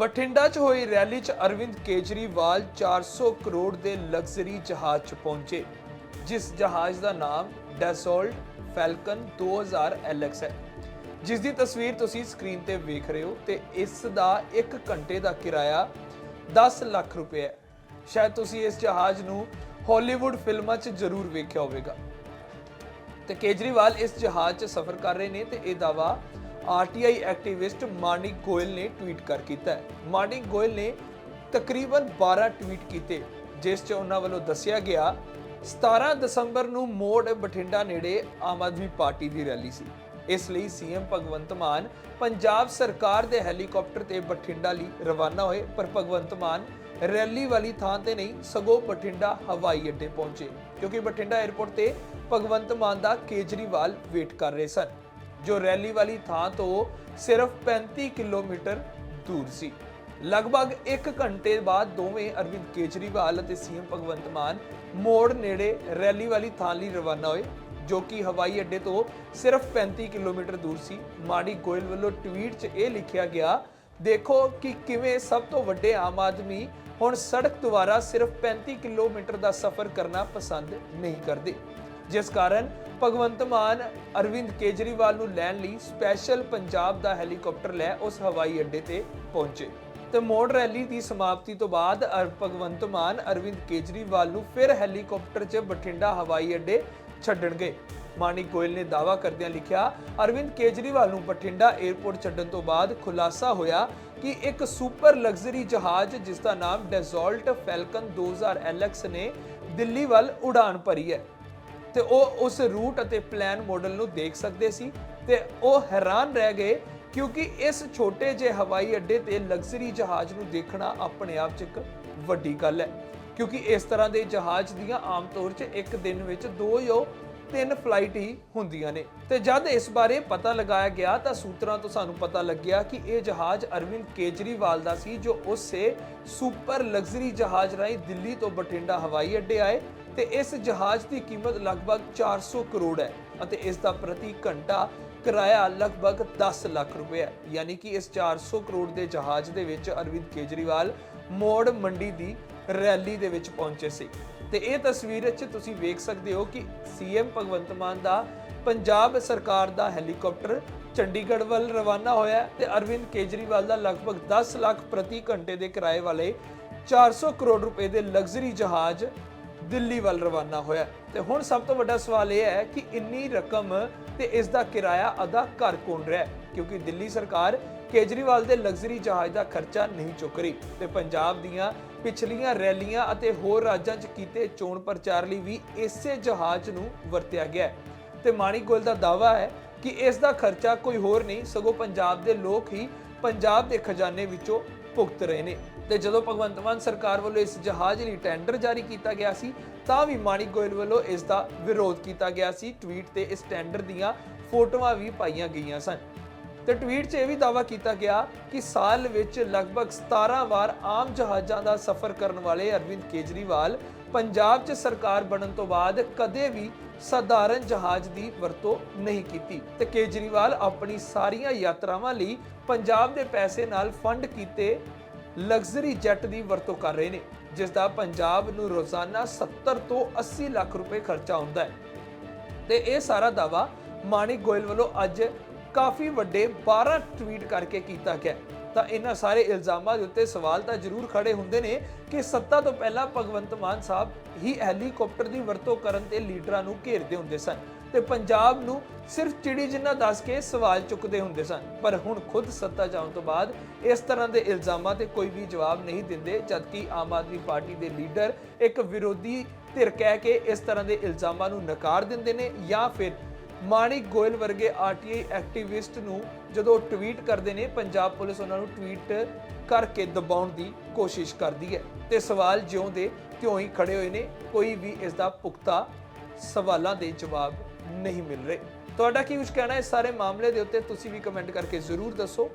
ਬਠਿੰਡਾ 'ਚ ਹੋਈ ਰੈਲੀ 'ਚ ਅਰਵਿੰਦ ਕੇਜਰੀਵਾਲ 400 ਕਰੋੜ ਦੇ ਲਗਜ਼ਰੀ ਜਹਾਜ਼ 'ਚ ਪਹੁੰਚੇ, ਜਿਸ ਜਹਾਜ਼ ਦਾ ਨਾਮ ਡੈਸੋਲਟ ਫੈਲਕਨ 2000 LX ਹੈ। ਜਿਸ ਦੀ ਤਸਵੀਰ ਤੁਸੀਂ ਸਕਰੀਨ ਤੇ ਵੇਖ ਰਹੇ ਹੋ ਤੇ ਇਸ ਦਾ 1 ਘੰਟੇ ਦਾ ਕਿਰਾਇਆ 10 ਲੱਖ ਰੁਪਏ ਹੈ। ਸ਼ਾਇਦ ਤੁਸੀਂ ਇਸ ਜਹਾਜ਼ ਨੂੰ ਹਾਲੀਵੁੱਡ ਫਿਲਮਾਂ 'ਚ ਜ਼ਰੂਰ ਵੇਖਿਆ ਹੋਵੇਗਾ। ਤੇ ਕੇਜਰੀਵਾਲ ਇਸ ਜਹਾਜ਼ 'ਚ ਸਫ਼ਰ ਕਰ ਰਹੇ ਨੇ ਤੇ ਇਹ ਦਾਵਾ ਆਰਟੀਆਈ ਐਕਟਿਵਿਸਟ ਮਾਨਿਕ ਗੋਇਲ ਨੇ ਟਵੀਟ ਕਰ ਕੀਤਾ ਹੈ। ਮਾਨਿਕ ਗੋਇਲ ਨੇ ਤਕਰੀਬਨ 12 ਟਵੀਟ ਕੀਤੇ, ਜਿਸ 'ਚ ਉਹਨਾਂ ਵੱਲੋਂ ਦੱਸਿਆ ਗਿਆ 17 ਦਸੰਬਰ ਨੂੰ ਮੋੜ ਬਠਿੰਡਾ ਨੇੜੇ ਆਮ ਆਦਮੀ ਪਾਰਟੀ ਦੀ ਰੈਲੀ ਸੀ। ਇਸ ਲਈ ਸੀਐਮ ਭਗਵੰਤ ਮਾਨ ਪੰਜਾਬ ਸਰਕਾਰ ਦੇ ਹੈਲੀਕਾਪਟਰ ਤੇ ਬਠਿੰਡਾ ਲਈ ਰਵਾਨਾ ਹੋਏ, ਪਰ ਭਗਵੰਤ ਮਾਨ ਰੈਲੀ ਵਾਲੀ ਥਾਂ ਤੇ ਨਹੀਂ, ਸਗੋਂ ਬਠਿੰਡਾ ਹਵਾਈ ਅੱਡੇ ਪਹੁੰਚੇ, ਕਿਉਂਕਿ ਬਠਿੰਡਾ 에ਅਰਪੋਰਟ ਤੇ ਭਗਵੰਤ ਮਾਨ ਦਾ ਕੇਜਰੀਵਾਲ ਵੇਟ ਕਰ ਰਹੇ ਸਨ। ਜੋ ਰੈਲੀ ਵਾਲੀ ਥਾਂ ਤੋਂ ਸਿਰਫ 35 ਕਿਲੋਮੀਟਰ ਦੂਰ ਸੀ। ਲਗਭਗ 1 ਘੰਟੇ ਬਾਅਦ ਦੋਵੇਂ ਅਰਵਿੰਦ ਕੇਜਰੀਵਾਲ ਅਤੇ ਸੀਐਮ ਭਗਵੰਤ ਮਾਨ ਮੋੜ ਨੇੜੇ ਰੈਲੀ ਵਾਲੀ ਥਾਂ ਲਈ ਰਵਾਨਾ ਹੋਏ, ਜੋ ਕਿ ਹਵਾਈ ਅੱਡੇ ਤੋਂ ਸਿਰਫ 35 ਕਿਲੋਮੀਟਰ ਦੂਰ ਸੀ। ਮਾੜੀ ਗੋਇਲ ਵੱਲੋਂ ਟਵੀਟ 'ਚ ਇਹ ਲਿਖਿਆ ਗਿਆ, ਦੇਖੋ ਕਿ ਕਿਵੇਂ ਸਭ ਤੋਂ ਵੱਡੇ ਆਮ ਆਦਮੀ ਹੁਣ ਸੜਕ ਦੁਆਰਾ ਸਿਰਫ 35 ਕਿਲੋਮੀਟਰ ਦਾ ਸਫ਼ਰ ਕਰਨਾ ਪਸੰਦ ਨਹੀਂ ਕਰਦੇ। ਜਿਸ ਕਾਰਨ ਭਗਵੰਤ ਮਾਨ ਅਰਵਿੰਦ ਕੇਜਰੀਵਾਲ ਨੂੰ ਲੈਣ ਲਈ ਸਪੈਸ਼ਲ ਪੰਜਾਬ ਦਾ ਹੈਲੀਕਾਪਟਰ ਲੈ ਉਸ ਹਵਾਈ ਅੱਡੇ ਤੇ ਪਹੁੰਚੇ। ਤੇ ਮੋੜ ਰੈਲੀ ਦੀ ਸਮਾਪਤੀ ਤੋਂ ਬਾਅਦ ਅਰ- ਭਗਵੰਤ ਮਾਨ ਅਰਵਿੰਦ ਕੇਜਰੀਵਾਲ ਨੂੰ ਫਿਰ ਹੈਲੀਕਾਪਟਰ 'ਚ ਬਠਿੰਡਾ ਹਵਾਈ ਅੱਡੇ ਛੱਡਣਗੇ ਮਾਨਿਕ ਗੋਇਲ ਨੇ ਦਾਅਵਾ ਕਰਦਿਆਂ ਲਿਖਿਆ, ਅਰਵਿੰਦ ਕੇਜਰੀਵਾਲ ਨੂੰ ਬਠਿੰਡਾ 에ਅਰਪੋਰਟ ਛੱਡਣ ਤੋਂ ਬਾਅਦ ਖੁਲਾਸਾ ਹੋਇਆ ਕਿ ਇੱਕ ਸੁਪਰ ਲਗਜ਼ਰੀ ਜਹਾਜ਼ ਜਿਸ ਦਾ ਨਾਮ ਡੈਜ਼ੋਲਟ ਫੈਲਕਨ 2000 LX ਨੇ ਦਿੱਲੀ ਵੱਲ ਉਡਾਨ ਭਰੀ ਹੈ। ਤੇ ਉਹ ਉਸ ਰੂਟ ਅਤੇ ਪਲਾਨ ਮਾਡਲ ਨੂੰ ਦੇਖ ਸਕਦੇ ਸੀ ਤੇ ਉਹ ਹੈਰਾਨ ਰਹਿ ਗਏ ਕਿਉਂਕਿ ਇਸ ਛੋਟੇ ਜਿਹੇ ਹਵਾਈ ਅੱਡੇ ਤੇ ਲਗਜ਼ਰੀ ਜਹਾਜ਼ ਨੂੰ ਦੇਖਣਾ ਆਪਣੇ ਆਪ 'ਚ ਇੱਕ ਵੱਡੀ ਗੱਲ ਹੈ। ਕਿਉਂਕਿ ਇਸ ਤਰ੍ਹਾਂ ਦੇ ਜਹਾਜ਼ ਦੀਆਂ ਆਮ ਤੌਰ 'ਚ ਇੱਕ ਦਿਨ ਵਿੱਚ ਦੋ ਜਾਂ ਤਿੰਨ ਫਲਾਈਟ ਹੀ ਹੁੰਦੀਆਂ ਨੇ। ਤੇ ਜਦ ਇਸ ਬਾਰੇ ਪਤਾ ਲਗਾਇਆ ਗਿਆ ਤਾਂ ਸੂਤਰਾਂ ਤੋਂ ਸਾਨੂੰ ਪਤਾ ਲੱਗਿਆ ਕਿ ਇਹ ਜਹਾਜ਼ ਅਰਵਿੰਦ ਕੇਜਰੀਵਾਲ ਦਾ ਸੀ ਜੋ ਉਸੇ ਸੁਪਰ ਲਗਜ਼ਰੀ ਜਹਾਜ਼ ਰਾਹੀਂ ਦਿੱਲੀ ਤੋਂ ਬਠਿੰਡਾ ਹਵਾਈ ਅੱਡੇ ਆਏ ਤੇ ਇਸ ਜਹਾਜ਼ ਦੀ ਕੀਮਤ ਲਗਭਗ 400 ਕਰੋੜ ਹੈ ਅਤੇ ਇਸ ਦਾ ਪ੍ਰਤੀ ਘੰਟਾ ਕਿਰਾਇਆ ਲਗਭਗ 10 ਲੱਖ ਰੁਪਏ ਹੈ। ਯਾਨੀ ਕਿ ਇਸ 400 ਕਰੋੜ ਦੇ ਜਹਾਜ਼ ਦੇ ਵਿੱਚ ਅਰਵਿੰਦ ਕੇਜਰੀਵਾਲ ਮੋੜ ਮੰਡੀ ਦੀ ਰੈਲੀ ਦੇ ਵਿੱਚ ਪਹੁੰਚੇ ਸੀ। ਤੇ ਇਹ ਤਸਵੀਰ ਵਿੱਚ ਤੁਸੀਂ ਵੇਖ ਸਕਦੇ ਹੋ ਕਿ ਸੀਐਮ ਭਗਵੰਤ ਮਾਨ ਦਾ ਪੰਜਾਬ ਸਰਕਾਰ ਦਾ ਹੈਲੀਕਾਪਟਰ ਚੰਡੀਗੜ੍ਹ ਵੱਲ ਰਵਾਨਾ ਹੋਇਆ ਤੇ ਅਰਵਿੰਦ ਕੇਜਰੀਵਾਲ ਦਾ ਲਗਭਗ 10 ਲੱਖ ਪ੍ਰਤੀ ਘੰਟੇ ਦੇ ਕਿਰਾਏ ਵਾਲੇ 400 ਕਰੋੜ ਰੁਪਏ ਦੇ ਲਗਜ਼ਰੀ ਜਹਾਜ਼ ਦਿੱਲੀ ਵੱਲ ਰਵਾਨਾ ਹੋਇਆ। ਹੈ। ਤੇ ਹੁਣ ਸਭ ਤੋਂ ਵੱਡਾ ਸਵਾਲ ਇਹ ਹੈ ਕਿ ਇੰਨੀ ਰਕਮ ਤੇ ਇਸ ਦਾ ਕਿਰਾਇਆ ਅਦਾ ਕਰ ਕੌਣ ਰਿਹਾ ਕਿਉਂਕਿ ਦਿੱਲੀ ਸਰਕਾਰ ਕੇਜਰੀਵਾਲ ਦੇ ਲਗਜ਼ਰੀ ਜਹਾਜ਼ ਦਾ ਖਰਚਾ ਨਹੀਂ ਚੁੱਕ ਰਹੀ ਤੇ ਪੰਜਾਬ ਦੀਆਂ ਪਿਛਲੀਆਂ ਰੈਲੀਆਂ ਅਤੇ ਹੋਰ ਰਾਜਾਂ 'ਚ ਕੀਤੇ ਚੋਣ ਪ੍ਰਚਾਰ ਲਈ ਵੀ ਇਸੇ ਜਹਾਜ਼ ਨੂੰ ਵਰਤਿਆ ਗਿਆ ਹੈ। ਤੇ ਮਾਣੀ ਗੋਇਲ ਦਾ ਦਾਵਾ ਹੈ ਕਿ ਇਸ ਦਾ ਖਰਚਾ ਕੋਈ ਹੋਰ ਨਹੀਂ, ਸਗੋਂ ਪੰਜਾਬ ਦੇ ਲੋਕ ਹੀ ਪੰਜਾਬ ਦੇ ਖਜ਼ਾਨੇ ਵਿੱਚੋਂ ਭੁਗਤ ਰਹੇ ਨੇ। ਤੇ ਜਦੋਂ ਭਗਵੰਤ ਮਾਨ ਸਰਕਾਰ ਵੱਲੋਂ ਇਸ ਜਹਾਜ਼ ਲਈ ਟੈਂਡਰ ਜਾਰੀ ਕੀਤਾ ਗਿਆ ਸੀ, ਤਾਂ ਵੀ ਮਾਣਿਕ ਗੋਇਲ ਵੱਲੋਂ ਇਸ ਦਾ ਵਿਰੋਧ ਕੀਤਾ ਗਿਆ ਸੀ। ਟਵੀਟ ਤੇ ਇਸ ਟੈਂਡਰ ਦੀਆਂ ਫੋਟੋਆਂ ਵੀ ਪਾਈਆਂ ਗਈਆਂ ਸਨ। ਤੇ ਟਵੀਟ 'ਚ ਇਹ ਵੀ ਦਾਅਵਾ ਕੀਤਾ ਗਿਆ ਕਿ ਸਾਲ ਵਿੱਚ ਲਗਭਗ 17 ਵਾਰ ਆਮ ਜਹਾਜ਼ਾਂ ਦਾ ਸਫ਼ਰ ਕਰਨ ਵਾਲੇ ਅਰਵਿੰਦ ਕੇਜਰੀਵਾਲ ਪੰਜਾਬ 'ਚ ਸਰਕਾਰ ਬਣਨ ਤੋਂ ਬਾਅਦ ਕਦੇ ਵੀ ਸਧਾਰਨ ਜਹਾਜ਼ ਦੀ ਵਰਤੋਂ ਨਹੀਂ ਕੀਤੀ ਤੇ ਕੇਜਰੀਵਾਲ ਆਪਣੀ ਸਾਰੀਆਂ ਯਾਤਰਾਵਾਂ ਲਈ ਪੰਜਾਬ ਦੇ ਪੈਸੇ ਨਾਲ ਫੰਡ ਕੀਤੇ ਲਗਜ਼ਰੀ ਜੈਟ ਦੀ ਵਰਤੋਂ ਕਰ ਰਹੇ ਨੇ ਜਿਸ ਦਾ ਪੰਜਾਬ ਨੂੰ ਰੋਜ਼ਾਨਾ 70 ਤੋਂ 80 ਲੱਖ ਰੁਪਏ ਖਰਚਾ ਹੁੰਦਾ ਹੈ। ਤੇ ਇਹ ਸਾਰਾ ਦਾਵਾ ਮਾਨਿਕ ਗੋਇਲ ਵੱਲੋਂ ਅੱਜ ਕਾਫੀ ਵੱਡੇ 12 ਟਵੀਟ ਕਰਕੇ ਕੀਤਾ ਗਿਆ ਤਾਂ ਇਹਨਾਂ ਸਾਰੇ ਇਲਜ਼ਾਮਾਂ ਦੇ ਉੱਤੇ ਸਵਾਲ ਤਾਂ ਜ਼ਰੂਰ ਖੜੇ ਹੁੰਦੇ ਨੇ ਕਿ ਸੱਤਾ ਤੋਂ ਪਹਿਲਾਂ ਭਗਵੰਤ ਮਾਨ ਸਾਹਿਬ ਹੀ ਹੈਲੀਕਾਪਟਰ ਦੀ ਵਰਤੋਂ ਕਰਨ ਤੇ ਲੀਡਰਾਂ ਨੂੰ ਘੇਰਦੇ ਹੁੰਦੇ ਸਨ। ਤੇ ਪੰਜਾਬ ਨੂੰ ਸਿਰਫ ਚਿੜੀ ਜਿੰਨਾ ਦੱਸ ਕੇ ਸਵਾਲ ਚੁੱਕਦੇ ਹੁੰਦੇ ਸਨ। ਪਰ ਹੁਣ ਖੁਦ ਸੱਤਾ ਜਾਣ ਤੋਂ ਬਾਅਦ ਇਸ ਤਰ੍ਹਾਂ ਦੇ ਇਲਜ਼ਾਮਾਂ ਤੇ ਕੋਈ ਵੀ ਜਵਾਬ ਨਹੀਂ ਦਿੰਦੇ, ਜਦਕਿ ਆਮ ਆਦਮੀ ਪਾਰਟੀ ਦੇ ਲੀਡਰ ਇੱਕ ਵਿਰੋਧੀ ਧਿਰ ਕਹਿ ਕੇ ਇਸ ਤਰ੍ਹਾਂ ਦੇ ਇਲਜ਼ਾਮਾਂ ਨੂੰ ਨਕਾਰ ਦਿੰਦੇ ਨੇ ਜਾਂ ਫਿਰ ਮਾਣਿਕ ਗੋਇਲ ਵਰਗੇ ਆਰਟੀਆਈ ਐਕਟਿਵਿਸਟ ਨੂੰ ਜਦੋਂ ਟਵੀਟ ਕਰਦੇ ਨੇ, ਪੰਜਾਬ ਪੁਲਿਸ ਉਹਨਾਂ ਨੂੰ ਟਵੀਟ ਕਰਕੇ ਦਬਾਉਣ ਦੀ ਕੋਸ਼ਿਸ਼ ਕਰਦੀ ਹੈ ਤੇ ਸਵਾਲ ਜਿਉਂ ਦੇ ਤਿਉਂ ਹੀ ਖੜੇ ਹੋਏ ਨੇ। ਕੋਈ ਵੀ ਇਸ ਦਾ ਪੁਖਤਾ ਸਵਾਲਾਂ ਦੇ ਜਵਾਬ ਨਹੀਂ ਮਿਲ ਰਹੇ। ਤੁਹਾਡਾ ਕੀ ਕੁਝ ਕਹਿਣਾ ਇਸ ਸਾਰੇ ਮਾਮਲੇ ਦੇ ਉੱਤੇ ਤੁਸੀਂ ਵੀ ਕਮੈਂਟ ਕਰਕੇ ਜ਼ਰੂਰ ਦੱਸੋ।